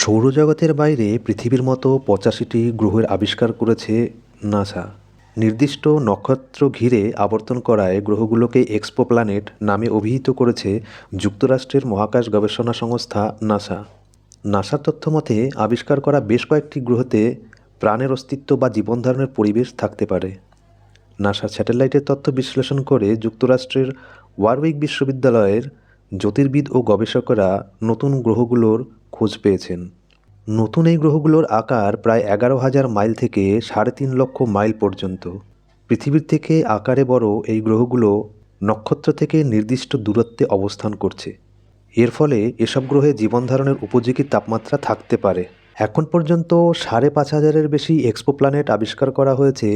সৌরজগতের বাইরে পৃথিবীর মতো পঁচাশিটি গ্রহের আবিষ্কার করেছে নাসা। নির্দিষ্ট নক্ষত্র ঘিরে আবর্তন করায় গ্রহগুলোকে এক্সপোপ্ল্যানেট নামে অভিহিত করেছে যুক্তরাষ্ট্রের মহাকাশ গবেষণা সংস্থা নাসা। নাসার তথ্য মতে, আবিষ্কার করা বেশ কয়েকটি গ্রহতে প্রাণের অস্তিত্ব বা জীবনধারণের পরিবেশ থাকতে পারে। নাসার স্যাটেলাইটের তথ্য বিশ্লেষণ করে যুক্তরাষ্ট্রের ওয়ারউইক বিশ্ববিদ্যালয়ের জ্যোতির্বিদ ও গবেষকরা নতুন গ্রহগুলোর খোঁজ পেয়েছেন। নতুন এই গ্রহগুলোর আকার প্রায় এগারো হাজার মাইল থেকে সাড়ে তিন লক্ষ মাইল পর্যন্ত। পৃথিবীর থেকে আকারে বড় এই গ্রহগুলো নক্ষত্র থেকে নির্দিষ্ট দূরত্বে অবস্থান করছে। এর ফলে এসব গ্রহে জীবনধারণের উপযোগী তাপমাত্রা থাকতে পারে। এখন পর্যন্ত সাড়ে পাঁচ হাজারের বেশি এক্সপো প্ল্যানেট আবিষ্কার করা হয়েছে,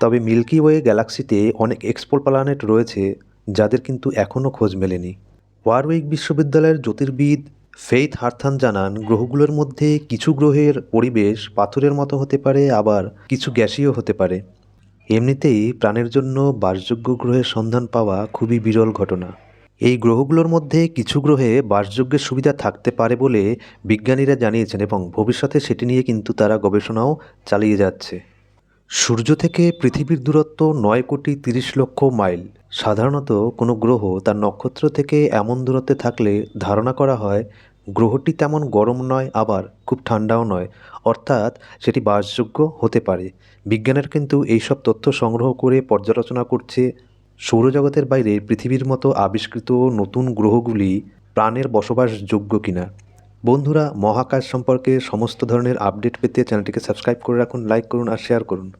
তবে মিল্কি ওয়ে গ্যালাক্সিতে অনেক এক্সপো প্ল্যানেট রয়েছে, যাদের কিন্তু এখনও খোঁজ মেলেনি। ওয়ারউইক বিশ্ববিদ্যালয়ের জ্যোতির্বিদ ফেইথ হারথান জানান, গ্রহগুলোর মধ্যে কিছু গ্রহের পরিবেশ পাথরের মতো হতে পারে, আবার কিছু গ্যাসীয় হতে পারে। এমনিতেই প্রাণের জন্য বাসযোগ্য গ্রহের সন্ধান পাওয়া খুবই বিরল ঘটনা। এই গ্রহগুলোর মধ্যে কিছু গ্রহে বাসযোগ্যের সুবিধা থাকতে পারে বলে বিজ্ঞানীরা জানিয়েছেন এবং ভবিষ্যতে সেটি নিয়ে কিন্তু তারা গবেষণাও চালিয়ে যাচ্ছে। সূর্য থেকে পৃথিবীর দূরত্ব নয় কোটি তিরিশ লক্ষ মাইল। সাধারণত কোনো গ্রহ তার নক্ষত্র থেকে এমন দূরত্বে থাকলে ধারণা করা হয় গ্রহটি তেমন গরম নয়, আবার খুব ঠান্ডাও নয়। অর্থাৎ সেটি বাসযোগ্য হতে পারে। বিজ্ঞানের কিন্তু এইসব তথ্য সংগ্রহ করে পর্যালোচনা করছে সৌরজগতের বাইরে পৃথিবীর মতো আবিষ্কৃত নতুন গ্রহগুলি প্রাণের বসবাসযোগ্য কিনা। বন্ধুরা, মহাকাশ সম্পর্কে সমস্ত ধরনের আপডেট পেতে চ্যানেলটিকে সাবস্ক্রাইব করে রাখুন, লাইক করুন আর শেয়ার করুন।